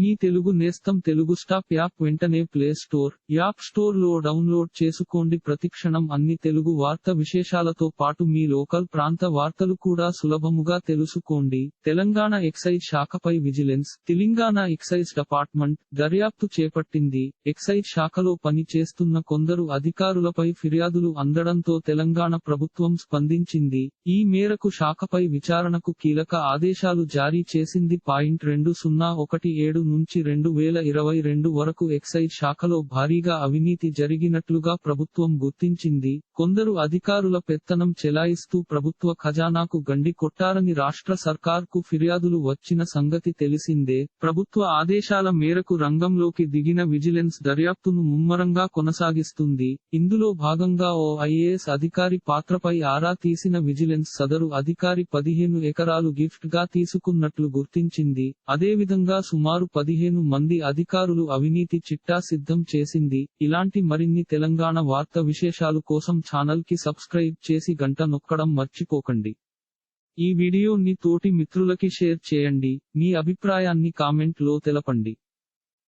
మీ తెలుగు నేస్తం Telugu stop app వెంటనే play store app స్టోర్లో డౌన్లోడ్ చేసుకోండి. ప్రతిక్షణం అన్ని తెలుగు వార్త విశేషాలతో పాటు మీ లోకల్ ప్రాంత వార్తలు కూడా సులభముగా తెలుసుకోండి. తెలంగాణ ఎక్సైజ్ శాఖపై విజిలెన్స్ తెలంగాణ ఎక్సైజ్ డిపార్ట్మెంట్ దర్యాప్తు చేపట్టింది. ఎక్సైజ్ శాఖలో పని చేస్తున్న కొందరు అధికారులపై ఫిర్యాదులు అందడంతో తెలంగాణ ప్రభుత్వం స్పందించింది. ఈ మేరకు శాఖపై విచారణకు కీలక ఆదేశాలు జారీ చేసింది. పాయింట్ రెండు సున్నా ఒకటి ఏడు నుంచి రెండు వేల ఇరవై రెండు వరకు ఎక్సైజ్ శాఖలో భారీగా అవినీతి జరిగినట్లుగా ప్రభుత్వం గుర్తించింది. కొందరు అధికారుల పెత్తనం చెలాయిస్తూ ప్రభుత్వ ఖజానాకు గండి కొట్టారని రాష్ట్ర సర్కార్కు ఫిర్యాదులు వచ్చిన సంగతి తెలిసిందే. ప్రభుత్వ ఆదేశాల మేరకు రంగంలోకి దిగిన విజిలెన్స్ దర్యాప్తును ముమ్మరంగా కొనసాగిస్తుంది. ఇందులో భాగంగా ఓ ఐఏఎస్ అధికారి పాత్రపై ఆరా తీసిన విజిలెన్స్ సదరు అధికారి పదిహేను ఎకరాలు గిఫ్ట్గా తీసుకున్నట్లు గుర్తించింది. అదేవిధంగా సుమారు పదిహేను మంది అధికారులు అవినీతి చిట్టా సిద్ధం చేసింది. ఇలాంటి మరిన్ని తెలంగాణ వార్త విశేషాలు కోసం ఛానల్కి సబ్స్క్రైబ్ చేసి గంట నొక్కడం మర్చిపోకండి. ఈ వీడియోని తోటి మిత్రులకి షేర్ చేయండి. మీ అభిప్రాయాన్ని కామెంట్లో తెలపండి.